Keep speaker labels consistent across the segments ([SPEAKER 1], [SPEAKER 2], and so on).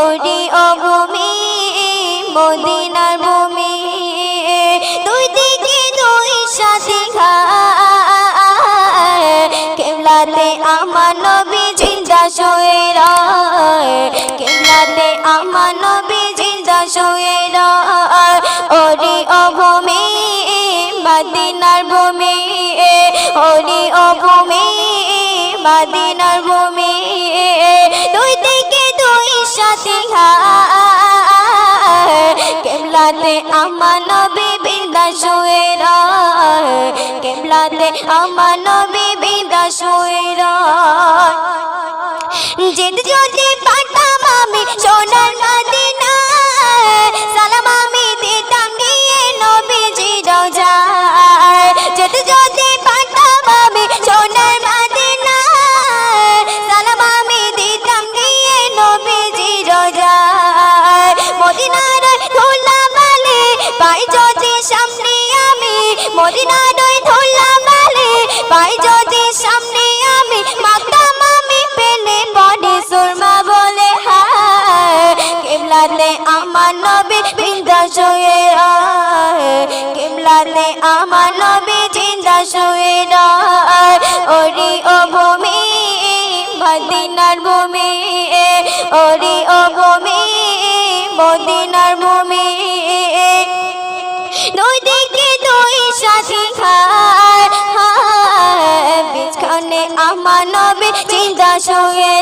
[SPEAKER 1] ওরি ও ভূমি মদিনার ভূমি দুই দিকে দুই সাথে কেবলাতে আমার নবী জিন্দা শুয়ে রয়। কেবলাতে আমার নবী জিন্দা শুয়ে রয়। ওরি ও ভূমি মদিনার ভূমি ওরি ও ভূমি মদিনার ভূমি কেবলাতে আমার নবী রয়? কেবলাতে আমার নবী রয়? যেতে যদি পারতাম আমি আমার নবী বিন্দা শুয়ে রয়। কেবলাতে আমার জিন্দা শুয়ে রয়। ওরি ও ভূমি, মদিনার ভূমি, ওরি ও ভূমি, মদিনার ভূমি। দুই দিকে দুই সাথী খায়। হায় বিছখানে আমার নবী চিন্তা শুয়ে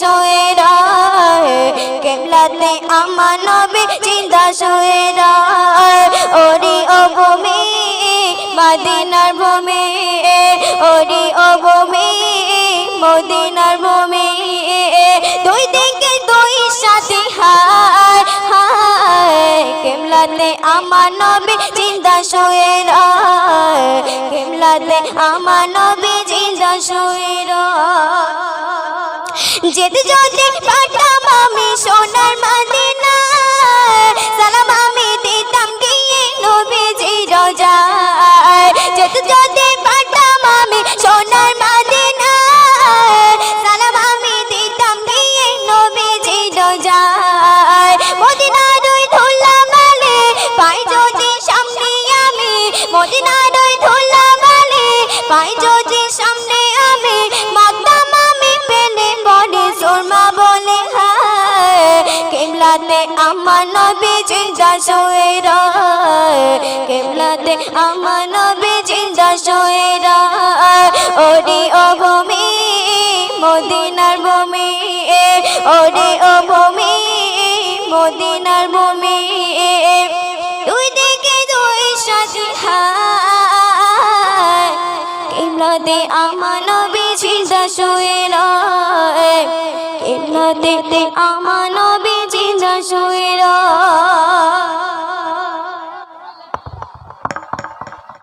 [SPEAKER 1] শুয়ে রয় কেবলাতে আমার নবী চিন্তা শুয়ে রয় ওরি ও ভূমি, মদিনার ভূমি, ওরি ও ভূমি, মদিনার ভূমি, দুই দিকে দুই সাথে হায় হায়। কেমলাতে আমার নবী চিন্তা শুয়ে রয় কেমলাতে আমার নবী চিন্তা শুয়ে যেতে যেতে পাঠাম আমি সোনার মদিনায় সালাম আমি দিতাম গিয়ে নবীজি রোজায়। যেতে যেতে পাঠাম আমি সোনার মদিনায় সালাম আমি দিতাম গিয়ে নবীজি রোজায়। মদিনার ওই ধুলা মালে পাই যদি সামনে আমি, মদিনার ওই ধুলা মালে পাই যদি সামনে জিন্দা শুয়ে রয় কেমলাতে আমার নবী জিন্দা শুয়ে ও ভূমি, মদিনার ভূমি ওরে ও ভূমি, মদিনার ভূমি কেমলাতে আমার নবী চিন্তা শুয়ে রয় কেমলাতে আমার নবী চিন্তা শুয়ে রয়।